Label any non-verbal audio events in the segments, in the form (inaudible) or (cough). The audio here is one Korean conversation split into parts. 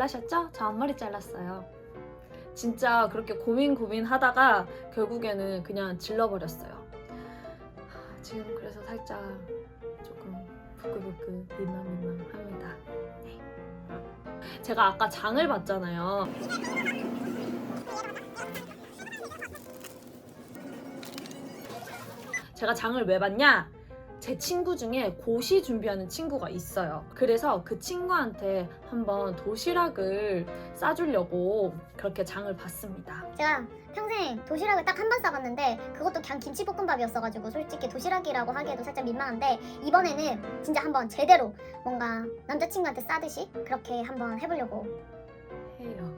놀라셨죠? 저 앞머리 잘랐어요. 진짜 그렇게 고민 고민 하다가 결국에는 그냥 질러버렸어요. 하, 지금 그래서 살짝 조금 부끄부끄 민망민망합니다. 네. 제가 아까 장을 봤잖아요. 제가 장을 왜 봤냐? 제 친구 중에 고시 준비하는 친구가 있어요. 그래서 그 친구한테 한번 도시락을 싸주려고 그렇게 장을 봤습니다. 제가 평생 도시락을 딱 한 번 싸봤는데 그것도 그냥 김치볶음밥이었어가지고 솔직히 도시락이라고 하기에도 살짝 민망한데 이번에는 진짜 한번 제대로 뭔가 남자친구한테 싸듯이 그렇게 한번 해보려고 해요.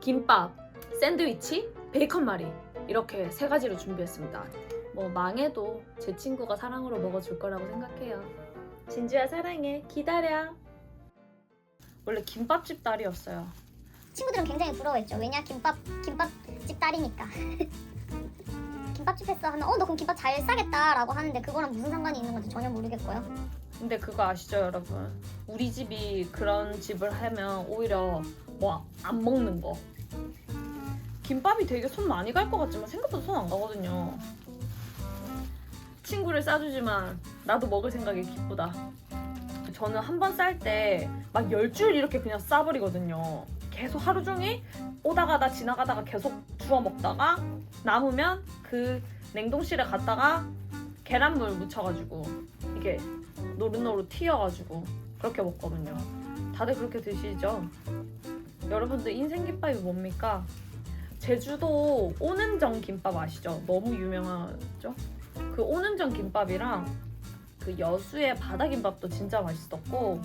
김밥, 샌드위치, 베이컨 말이 이렇게 세 가지로 준비했습니다. 뭐 망해도 제 친구가 사랑으로 먹어줄 거라고 생각해요. 진주야 사랑해. 기다려. 원래 김밥집 딸이었어요. 친구들은 굉장히 부러워했죠 왜냐 김밥 김밥집 딸이니까 (laughs) 김밥집 했어 하면 어 너 그럼 김밥 잘 싸겠다라고 하는데 그거랑 무슨 상관이 있는 건지 전혀 모르겠고요 근데 그거 아시죠 여러분? 우리 집이 그런 집을 하면 오히려 뭐 안 먹는 거. 김밥이 되게 손 많이 갈 것 같지만 생각보다 손 안 가거든요. 친구를 싸주지만 나도 먹을 생각이 기쁘다. 저는 한 번 쌀 때 막 열 줄 이렇게 그냥 싸버리거든요. 계속 하루 종일 오다 가다 지나가다가 계속 주워 먹다가 남으면 그 냉동실에 갔다가 계란물 묻혀가지고 이게 노릇노릇 튀어가지고 그렇게 먹거든요. 다들 그렇게 드시죠? 여러분들 인생 김밥이 뭡니까? 제주도 오는정 김밥 아시죠? 너무 유명하죠? 그 오는정 김밥이랑 그 여수의 바다 김밥도 진짜 맛있었고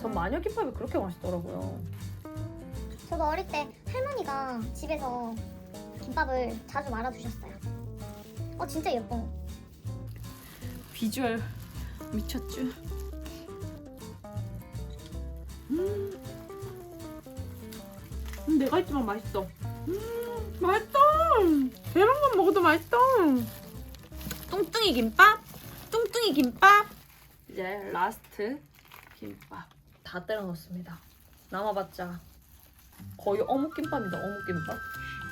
전 마녀 김밥이 그렇게 맛있더라고요. 저도 어릴 때 할머니가 집에서 김밥을 자주 말아주셨어요 어 진짜 예뻐 비주얼 미쳤죠? 음. 음, 내가 있지만 맛있어. 음, 맛있다. 계란만 먹어도 맛있다. 뚱뚱이 김밥, 뚱뚱이 김밥. 이제 라스트 김밥 다 때려 넣습니다. 남아봤자 거의 어묵 김밥이다. 어묵 김밥.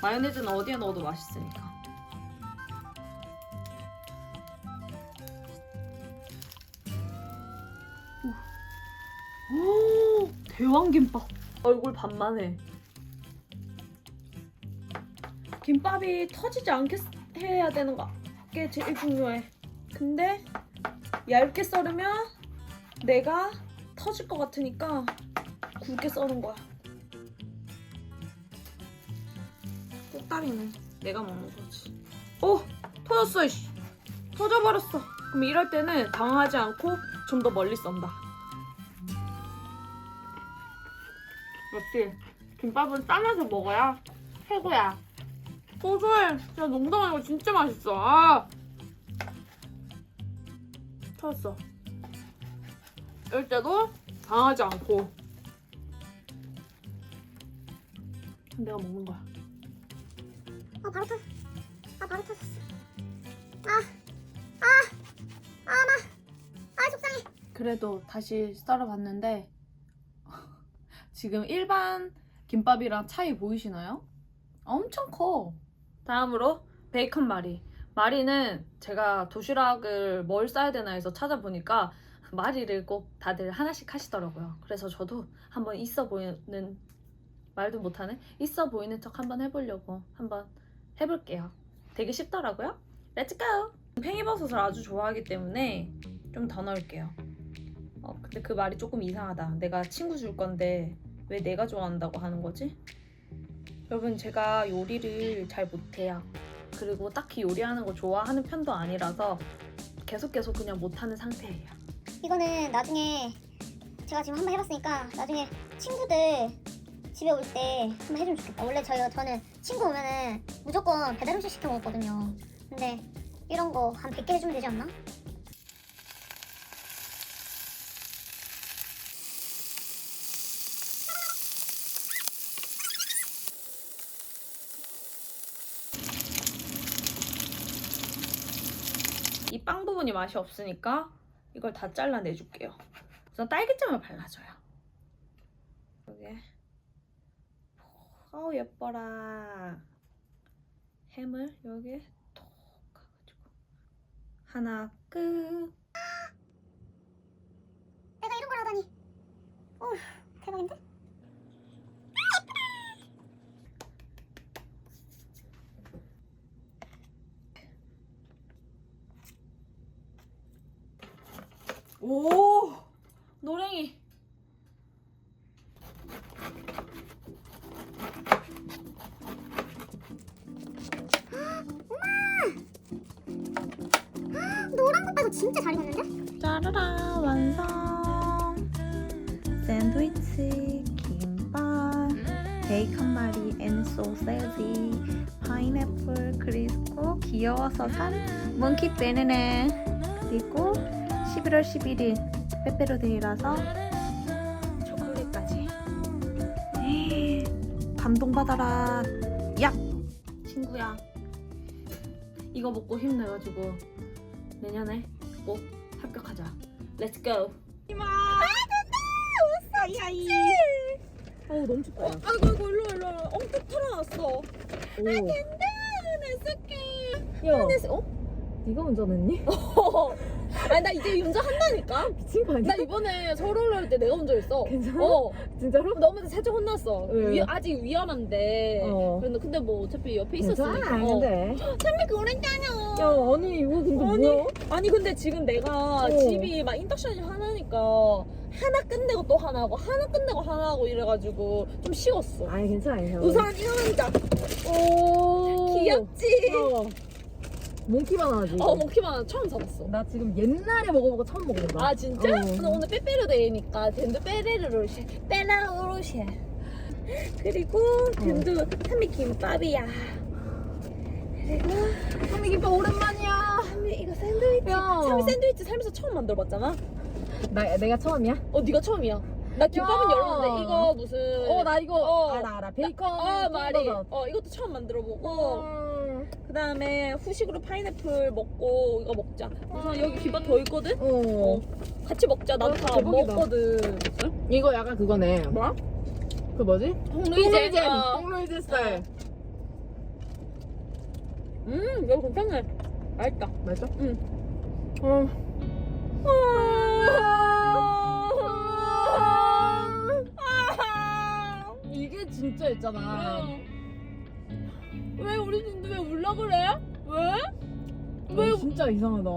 마요네즈는 어디에 넣어도 맛있으니까. 오, 대왕김밥. 얼굴 반만 해. 김밥이 터지지 않게 해야 되는 게 제일 중요해. 근데 얇게 썰으면 내가 터질 것 같으니까 굵게 써는 거야. 꽃다리는 내가 먹는 거지. 오! 터졌어, 이씨. 터져버렸어. 그럼 이럴 때는 당황하지 않고 좀 더 멀리 썬다. 역시 김밥은 싸면서 먹어야 최고야. 고소해. 야 농담 아니고 진짜 맛있어. 아. 터졌어. 이럴 때도 당하지 않고 내가 먹는 거야. 아 바로 터, 아 바로 터졌어. 아, 아, 아 나, 아 속상해. 그래도 다시 썰어봤는데 (laughs) 지금 일반 김밥이랑 차이 보이시나요? 엄청 커. 다음으로 베이컨 마리. 마리는 제가 도시락을 뭘 싸야 되나 해서 찾아보니까 마리를 꼭 다들 하나씩 하시더라고요. 그래서 저도 한번 있어 보이는 말도 못하네. 있어 보이는 척 한번 해보려고 한번 해볼게요. 되게 쉽더라고요. 렛츠 고! 팽이버섯을 아주 좋아하기 때문에 좀 더 넣을게요. 어, 근데 그 말이 조금 이상하다. 내가 친구 줄 건데 왜 내가 좋아한다고 하는 거지? 여러분 제가 요리를 잘 못해요. 그리고 딱히 요리하는 거 좋아하는 편도 아니라서 계속 계속 그냥 못하는 상태예요. 이거는 나중에 제가 지금 한 번 해봤으니까 나중에 친구들 집에 올 때 한번 해주면 좋겠다. 원래 저희 저는 친구 오면은 무조건 배달 음식 시켜 먹었거든요. 근데 이런 거 한 100개 해주면 되지 않나? 빵 부분이 맛이 없으니까 이걸 다 잘라내줄게요. 우선 딸기잼을 발라줘요. 여기에 아우 예뻐라. 햄을 여기에 톡 가가지고 하나 끝. 내가 이런 걸 하다니. 어휴, 대박인데? 오 노랭이. (gasps) (gasps) 노란 거 빼고 진짜 잘 익었는데? 짜라라 완성. 샌드위치, 김밥, 베이컨 말이, 앤 소세지, 파인애플 그리고 귀여워서 산 몽키 베네네 그리고 11월 11일 빼빼로데이라서 초콜릿까지. 에이, 감동받아라. 야 친구야. 이거 먹고 힘내가지고 내년에 꼭 합격하자. 렛츠고 이마. 아이 어우 너무 춥다. 아이고 아이고 일로 일로 엉뚱 털어놨어. 오. 내 새끼. 야, 내 새- 어? 네가 운전했니? (laughs) 아니 나 이제 운전한다니까 미친 거 아니야? 나 이번에 서울 올라올 때 내가 운전했어 괜찮아? 어 진짜로? 너무 살짝 혼났어 왜? 위- 아직 위험한데 어. 근데, 근데 뭐 어차피 옆에 괜찮아. 있었으니까 어. 근데. 선배 그랬잖아 야, 아니 이거 근데 아니, 뭐야? 아니 근데 지금 내가 어. 집이 막 인덕션이 하나니까 하나 끝내고 또 하나 하고 하나 끝내고 하나 하고 이래가지고 좀 식었어 아니 괜찮아, 괜찮아. 우선 한자 오. 귀엽지? 어. 몽키만 하지. 어 먹기만 처음 사봤어 나 지금 옛날에 먹어보고 처음 먹어본다. 아 진짜? 어. 근데 오늘 빼빼로 데이니까 덴도 빼레르로시 빼라오로시 그리고 덴도 한미 김밥이야 그리고 근데 김밥 오랜만이야. 한미 이거 샌드위치 야. 삼미 샌드위치 살면서 처음 만들어봤잖아 나 내가 처음이야? 어 네가 처음이야 나 김밥은 야. 열었는데 이거 무슨 어, 나 이거 어. 알아 알아. 베이컨. 어 말이. 어 이것도 처음 만들어보고 음. 그 다음에 후식으로 파인애플 먹고 이거 먹자 우선 여기 김밥 더 있거든? 어. 어 같이 먹자 나도 어, 다안 대박이다. 먹거든 이거 약간 그거네. 뭐? 그 뭐지? 홍루이젠 어. 홍루이젠 스타일. 음 이거 괜찮네 맛있다 맞아? 응. 어. 이게 진짜 있잖아. 왜 우리 근데 왜 울라 그래? 왜? 왜 진짜 이상하다.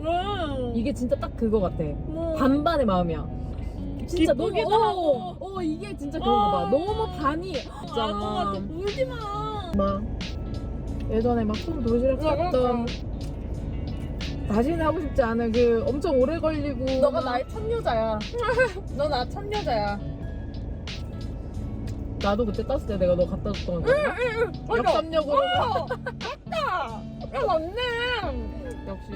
왜? 이게 진짜 딱 그거 같아. 뭐. 반반의 마음이야. 진짜 너무 기쁘기도 어, 하고. 어 이게 진짜 그런가 봐. 어. 너무 반이 알것 같아 있잖아. 울지 마 막 예전에 막손 도시락 쌌던 다시는 하고 싶지 않은 그 엄청 오래 걸리고 너가 막- 나의 첫 여자야 (laughs) 너 나 첫 여자야 나도 그때 땄을 때 내가 너 갖다 줬던 거 맞아. 역삼역으로. 어 맞다. 야 맞네. 역시